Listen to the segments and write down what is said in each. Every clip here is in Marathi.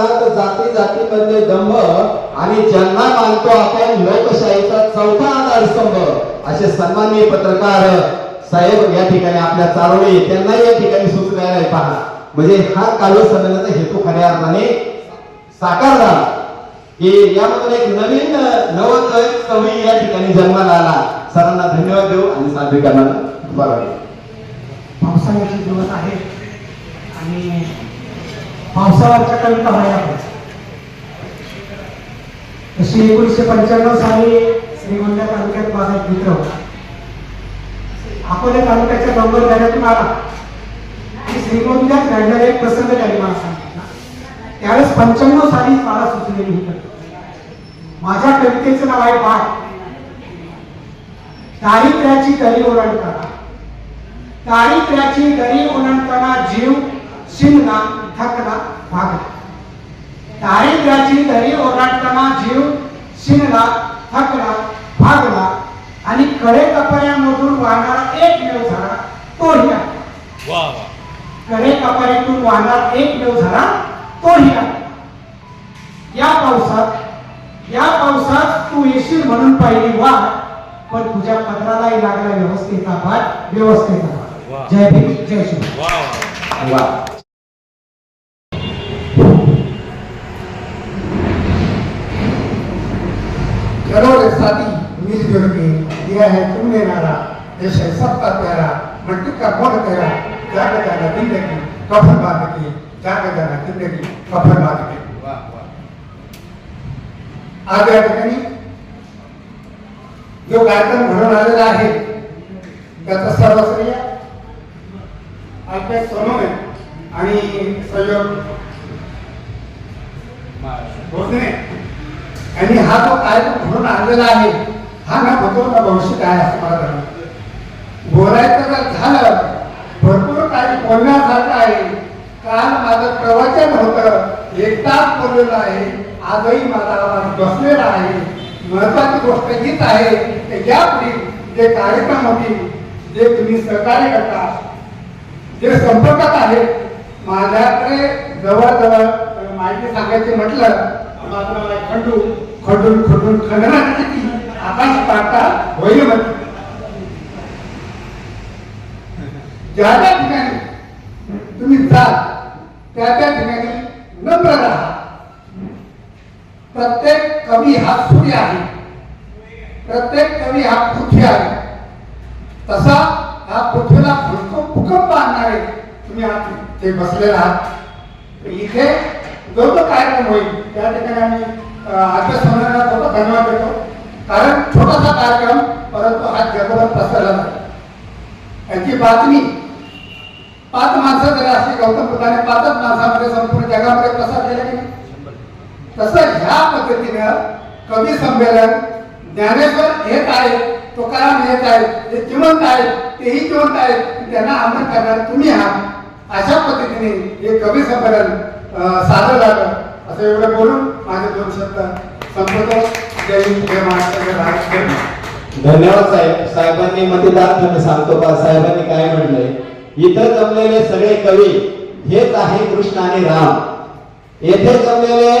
विरोधात जाती जाती मधले दंभ आणि ज्यांना मानतो आपण लोकशाहीचा चौथा आधारस्तंभ असे सन्माननीय पत्रकार साहेब या ठिकाणी आपल्या चारोळे त्यांना या ठिकाणी सुचलेला आहे पहा. म्हणजे हा कालो संमेलनाचा हेतू खऱ्या अर्थाने साकार झाला की यामधून एक नवीन नवोदय कवी या ठिकाणी जन्माला आला. सरांना धन्यवाद देऊ आणि सादरीकरणाला बरं पावसाळ्याचे दिवस आहे आणि पावसावरच्या कविता व्हायला तशी एकोणीसशे पंच्याण्णव साली श्रीगोंदा तालुक्यात माझा एक मित्र होता. अकोले तालुक्याच्या डोंगर दऱ्यातून आला. आणि श्रीगोंद्यात घडणारा एक प्रसंग त्याने मला सांगितला. त्यावेळेस पंच्याण्णव साली मला सुचलेली ही माझ्या कवितेचं नाव आहे बाळ. दारिद्र्याची दरी ओलांडताना. दारिद्र्याची दरी ओलांडताना जीव शिमला थकला भागला दारिद्र्याची दरी ओलांडताना जीव शिनला थकला भागला आणि कडे कपड्यामधून वाहणारा एक मेव झाला तोही आहे। वा वा. कडे कपड्यातून वाहणारा एक मेव झाला तोही आहे। या पावसात या पावसात तू येशील म्हणून पाहिली वाट पण तुझ्या पत्रालाही लागला व्यवस्थेचा भात व्यवस्थेचा वा. जय भीम जय शिव वा. रे साथी मिलजुल के दिया है तुमने नारा देश है सबका प्यारा मट्टी का मोड़ तेरा जाके जाना जिंदगी कफन बांध के जाके जाना जिंदगी कफन बांध के। आज या ठिकाणी जो कार्यक्रम घडून आलेला आहे त्याचा सर्वश्रेय आपल्या सोनोने आणि सहयोग भोसले. आणि हा जो कार्यक्रम म्हणून आणलेला आहे हा ना भरपूर का भविष्य काय असं मला जाणवतं. बोलायचं जर झालं भरपूर काही बोलण्यासारखं आहे काल माझं प्रवचन होतं एक तास बोललेलं आहे आजही माझा आवाज बसलेला आहे महत्वाची गोष्ट हीच आहे की यापुढे जे कार्यक्रम होतील जे तुम्ही सहकार्य करता जे संपर्कात आहेत माझ्याकडे जवळजवळ माहिती सांगायची म्हटलं मात्र नाव आहे खंडू खंडून खंडून खंडनात किती आकाश होईल म्हणते. ज्या त्या ठिकाणी तुम्ही जाल त्या त्या ठिकाणी नम्र राहा. प्रत्येक कवी हा सूर्य आहे. प्रत्येक कवी हा पृथ्वी आहे. तसा हा पृथ्वीला भूकंप आणणारे तुम्ही ते बसलेले आहात. इथे जो जो कार्यक्रम होईल, त्या ठिकाणी आम्ही आजच्या संमेलनात होतो धन्यवाद देतो. कारण छोटासा कार्यक्रम परंतु हा जगभर पसरला नाही. याची बातमी पाच माणसं जरी असली गौतम बुद्धाने पाचच माणसामध्ये संपूर्ण जगामध्ये प्रसार केला की तसं ह्या पद्धतीनं कवी संमेलन ज्ञानेश्वर येत आहे तुकाराम येत आहे जे जिवंत आहेत तेही जिवंत आहेत त्यांना आमंत्रण करणार तुम्ही आहात. अशा पद्धतीने हे कवी संमेलन साधं झालं. असं एवढं बोलून माझे दोन शब्द जय जय महाराष्ट्र धन्यवाद साहेब. साहेबांनी मतदार मी सांगतो का? साहेबांनी काय म्हणलंय? इथं जमलेले सगळे कवी हेच आहे कृष्ण आणि राम. येथे जमलेले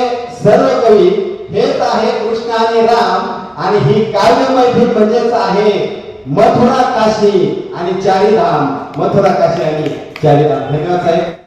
सर्व कवी हेच आहे कृष्ण आणि राम. आणि ही काव्य मैफिल म्हणजेच आहे मथुरा काशी आणि चारीधाम मथुरा काशी आणि चारीधाम धन्यवाद साहेब.